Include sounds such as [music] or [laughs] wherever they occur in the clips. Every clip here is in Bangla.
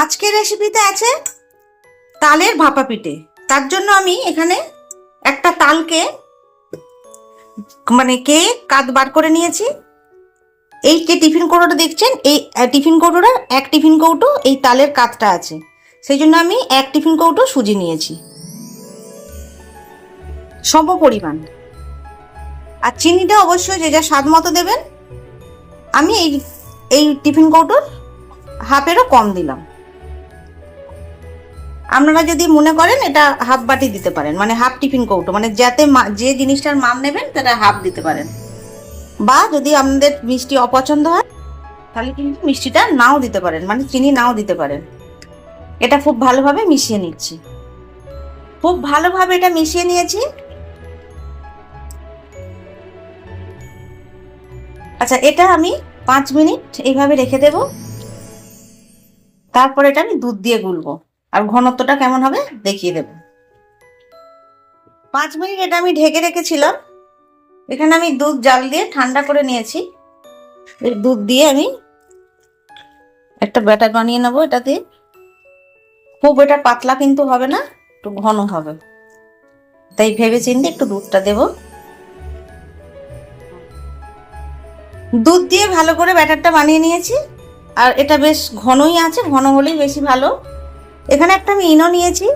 আজকের রেসিপিতে আছে তালের ভাপা পিঠে তার জন্য আমি এখানে একটা তালকে মানে কে কাত বার করে নিয়েছি। এই যে টিফিন কৌটোটা দেখছেন, এই টিফিন কৌটোটার এক টিফিন কৌটো এই তালের কাতটা আছে। সেই জন্য আমি এক টিফিন কৌটো সুজি নিয়েছি। সম পরিমাণ। আর চিনিটা অবশ্যই যে যা স্বাদ মতো দেবেন, আমি এই এই টিফিন কৌটোর হাফেরও কম দিলাম। আপনারা যদি মনে করেন এটা হাফ বাটি দিতে পারেন মানে হাফ টিফিন কৌটো মানে যাতে যে জিনিসটার মাপ নেবেন সেটা হাফ দিতে পারেন। বা যদি আপনাদের মিষ্টি অপছন্দ হয়, তাহলে কিন্তু মিষ্টিটা নাও দিতে পারেন মানে চিনি নাও দিতে পারেন। এটা খুব ভালোভাবে মিশিয়ে নিচ্ছি। খুব ভালোভাবে এটা মিশিয়ে নিয়েছি। আচ্ছা এটা আমি পাঁচ মিনিট এইভাবে রেখে দেব। তারপর এটা আমি দুধ দিয়ে গুলবো। আর ঘনত্বটা কেমন হবে? দেখিয়ে দেব। পাঁচ মিনিট এটা আমি ঢেকে রেখেছিলাম। এখানে আমি দুধ, জাল দিয়ে ঠান্ডা করে নিয়েছি। দুধ দিয়ে আমি একটা ব্যাটার বানিয়ে নেব এটা দিয়ে খুব এটা পাতলা কিন্তু হবে না, একটু ঘন হবে। তাই ভেবে চিন্তে একটু দুধটা দেব। দুধ দিয়ে ভালো করে ব্যাটারটা বানিয়ে নিয়েছি। আর এটা বেশ ঘনই আছে, ঘন হলেই বেশি ভালো। এখানে একটা আমি ইনো নিয়েছি।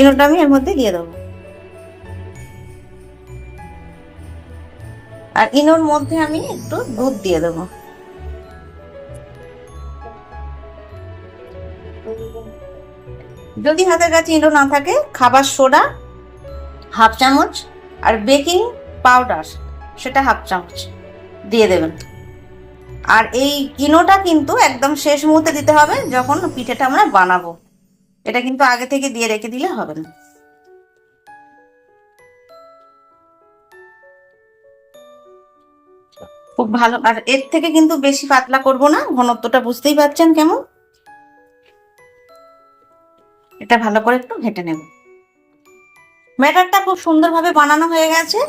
ইনোটা আমি এর মধ্যে দিয়ে দেবো। আর ইনোর মধ্যে আমি একটু দুধ দিয়ে দেবো। যদি হাতের কাছে ইনো না থাকে, খাবার সোডা, হাফ চামচ, আর বেকিং পাউডার, সেটা হাফ চামচ, দিয়ে দেবেন। আর এই ইনোটা কিন্তু একদম শেষ মুহূর্তে দিতে হবে যখন পিঠেটা আমরা বানাবো। এটা কিন্তু আগে থেকে দিয়ে রেখে দিলে হবে না। খুব ভালো। আর এর থেকে কিন্তু বেশি পাতলা করব না, ঘনত্বটা বুঝতেই পারছেন কেমন? এটা ভালো করে একটু ঘেটে নেব। ব্যাটারটা খুব সুন্দরভাবে বানানো হয়ে গেছে।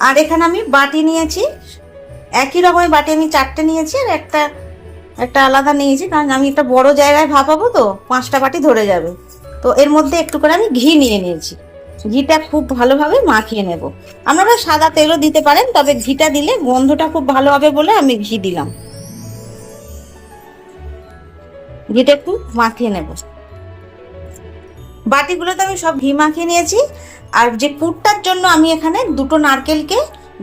আর এখানে আমি বাটি নিয়েছি একই রকমের বাটি আমি চারটে নিয়েছি আর একটা একটা আলাদা নিয়েছি, কারণ আমি একটা বড় জায়গায় ভাপাবো তো, পাঁচটা বাটি ধরে যাবে। তো এর মধ্যে একটু করে আমি ঘি নিয়ে নিয়েছি। ঘিটা খুব ভালোভাবে মাখিয়ে নেব। আপনারা সাদা তেলও দিতে পারেন, তবে ঘিটা দিলে গন্ধটা খুব ভালো হবে বলে আমি ঘি দিলাম। ঘিটা একটু মাখিয়ে নেব। বাটিগুলোতে আমি সব ঘি মাখিয়ে নিয়েছি। আর যে পুরটার জন্য আমি এখানে দুটো নারকেলকে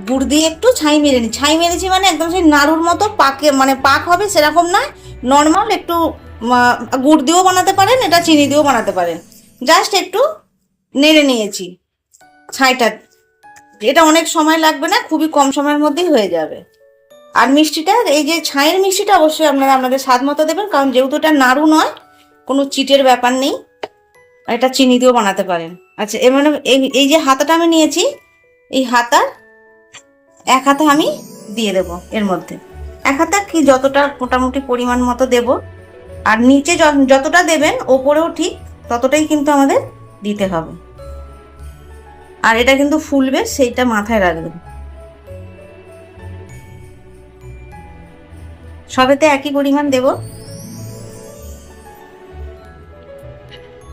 গুড় দিয়ে একটু ছাই মেরে নি। ছাই মেরেছি মানে একদম সেই নাড়ুর মতো পাকে মানে পাক হবে সেরকম নয় নর্মাল একটু গুড় দিয়েও বানাতে পারেন, এটা চিনি দিয়েও বানাতে পারেন। জাস্ট একটু নেড়ে নিয়েছি ছাইটা। এটা অনেক সময় লাগবে না, খুবই কম সময়ের মধ্যেই হয়ে যাবে। আর মিষ্টিটা, এই যে ছাইয়ের মিষ্টিটা অবশ্যই আপনারা আপনাদের স্বাদ মতো দেবেন, কারণ যেহেতু এটা নাড়ু নয়, কোনো চিটের ব্যাপার নেই, এটা চিনি দিয়েও বানাতে পারেন। আচ্ছা এ মানে এই যে হাতাটা আমি নিয়েছি, এই হাতা এক হাতা আমি দিয়ে দেব এর মধ্যে। এক হাতা কি যতটা মোটামুটি পরিমাণ মতো দেব। আর নিচে যতটা দেবেন, ওপরেও ঠিক ততটাই কিন্তু আমাদের দিতে হবে। আর এটা কিন্তু ফুলবে, সেইটা মাথায় রাখবেন। সবেতে একই পরিমাণ দেব।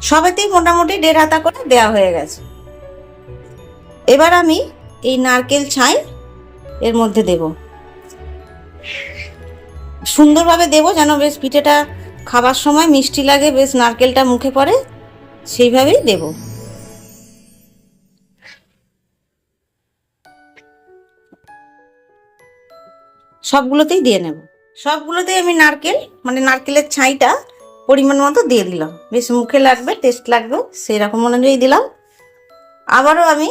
সবেতেই মোটামুটি দেড় হাতা করে দেওয়া হয়ে গেছে। এবার আমি এই নারকেল ছাই এর মধ্যে দেব। সুন্দরভাবে দেব যেন বেশ পিঠেটা খাবার সময় মিষ্টি লাগে, বেশ নারকেলটা মুখে পড়ে, সেইভাবেই দেব। সবগুলোতেই দিয়ে নেব। সবগুলোতেই আমি নারকেল মানে নারকেলের ছাইটা পরিমাণ মতো দিয়ে দিলাম। বেশ মুখে লাগবে, টেস্ট লাগবে, সেই রকম অনুযায়ী দিলাম। আবারও আমি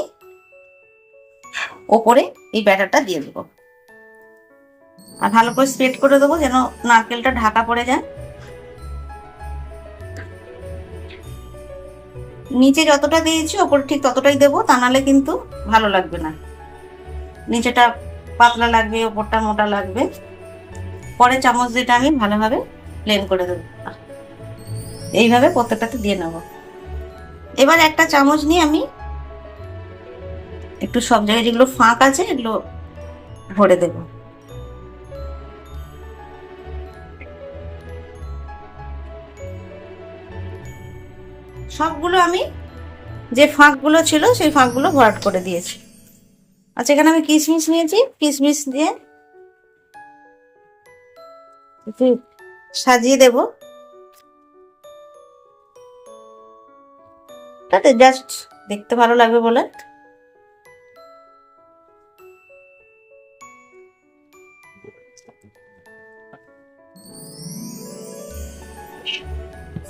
ওপরে এই ব্যাটারটা দিয়ে দেবো। আর ভালো করে স্প্রেড করে দেবো যেন নারকেলটা ঢাকা পড়ে যায়। নিচে যতটা দিয়েছি, ওপরে ঠিক ততটাই দেবো, তা নাহলে কিন্তু ভালো লাগবে না। নিচেটা পাতলা লাগবে, ওপরটা মোটা লাগবে। পরে চামচ দিয়েটা আমি ভালোভাবে প্লেন করে দেবো। এইভাবে প্রত্যেকটাতে দিয়ে নেব। এবার একটা চামচ নিয়ে আমি একটু সব জায়গায় যেগুলো ফাঁক আছে, এগুলো ভরে দেবো। সবগুলো আমি যে ফাঁকগুলো ছিল, সেই ফাঁকগুলো ভরাট করে দিয়েছি। আচ্ছা এখানে আমি কিশমিশ নিয়েছি। কিশমিশ দিয়ে একটু সাজিয়ে দেব। তাতে জাস্ট দেখতে ভালো লাগবে বলে।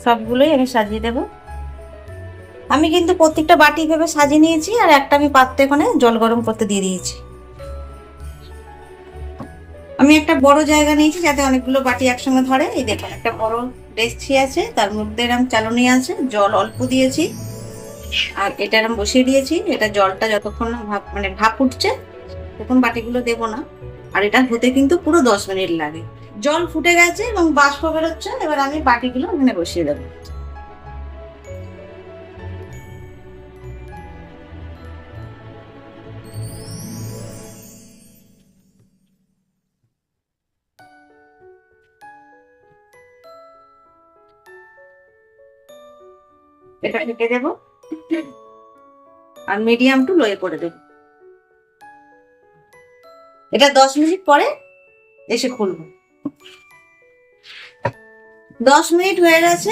সবগুলোই আমি সাজিয়ে দেব। আমি কিন্তু প্রত্যেকটা বাটি ভেবে সাজিয়ে নিয়েছি আর একটা আমি পাত্রে এখানে জল গরম করতে দিয়ে দিয়েছি। আমি একটা বড় জায়গা নিয়েছি যাতে অনেকগুলো বাটি একসঙ্গে ধরে। এই দেখুন, একটা বড় ডেস্কি আছে, তার মধ্যে এরম চালনি আছে, জল অল্প দিয়েছি। আর এটা এরম বসিয়ে দিয়েছি, এটা জলটা যতক্ষণ ভাপ মানে ভাপ উঠছে তখন বাটিগুলো দেবো না। আর এটা হতে কিন্তু পুরো দশ মিনিট লাগে। জল ফুটে গেছে এবং বাষ্প বেরোচ্ছে, এবার আমি বাটিগুলো ওখানে বসিয়ে দেবো। এটা ঢেকে দেবো। আর মিডিয়াম টু লোয়ে করে দেবো। এটা দশ মিনিট পরে এসে খুলবো। দশ মিনিট হয়ে গেছে।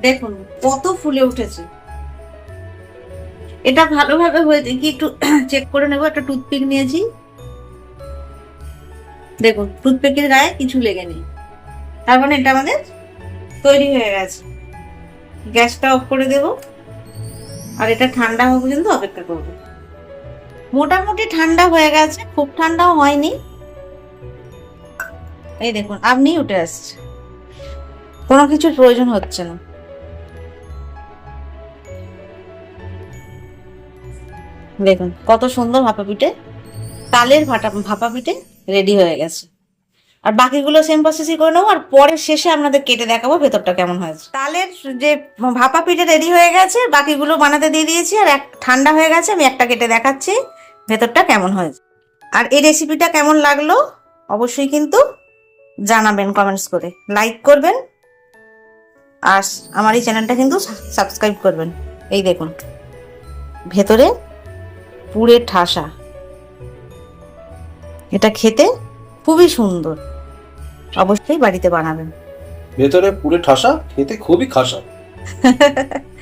দেখুন, কত ফুলে উঠেছে। এটা ভালোভাবে হয়েছে কি একটু [clears throat] চেক করে নেব, একটা টুথপিক নিয়েছি। দেখুন টুথপিকের গায়ে কিছু লেগে নেই। তার মানে এটা আমাদের তৈরি হয়ে গেছে। গ্যাসটা অফ করে দেব। আর এটা ঠান্ডা হওয়া পর্যন্ত অপেক্ষা করব। মোটামুটি ঠান্ডা হয়ে গেছে, খুব ঠান্ডাও হয়নি। এই দেখুন, আপনি উঠে আসছে কোনো কিছুর প্রয়োজন হচ্ছে না। দেখুন, কত সুন্দর ভাপা পিঠে, তালের ভাটা, ভাপা পিঠে রেডি হয়ে গেছে। আর বাকিগুলো সেম প্রসেসই করে নেব, আর পরে শেষে আপনাদের কেটে দেখাবো ভেতরটা কেমন হয়েছে। তালের যে ভাপা পিঠে রেডি হয়ে গেছে, বাকিগুলো বানাতে দিয়ে দিয়েছি, আর এক ঠান্ডা হয়ে গেছে, আমি একটা কেটে দেখাচ্ছি। ভেতরটা কেমন হয়েছে? আর এই রেসিপিটা কেমন লাগল? অবশ্যই কিন্তু জানাবেন কমেন্টস করে। লাইক করবেন। আর আমার এই চ্যানেলটা কিন্তু সাবস্ক্রাইব করবেন। এই দেখুন। ভেতরে পুরে ঠাসা। এটা খেতে খুবই সুন্দর। অবশ্যই বাড়িতে বানাবেন। ভেতরে পুরে ঠাসা খেতে খুবই খাসা। [laughs]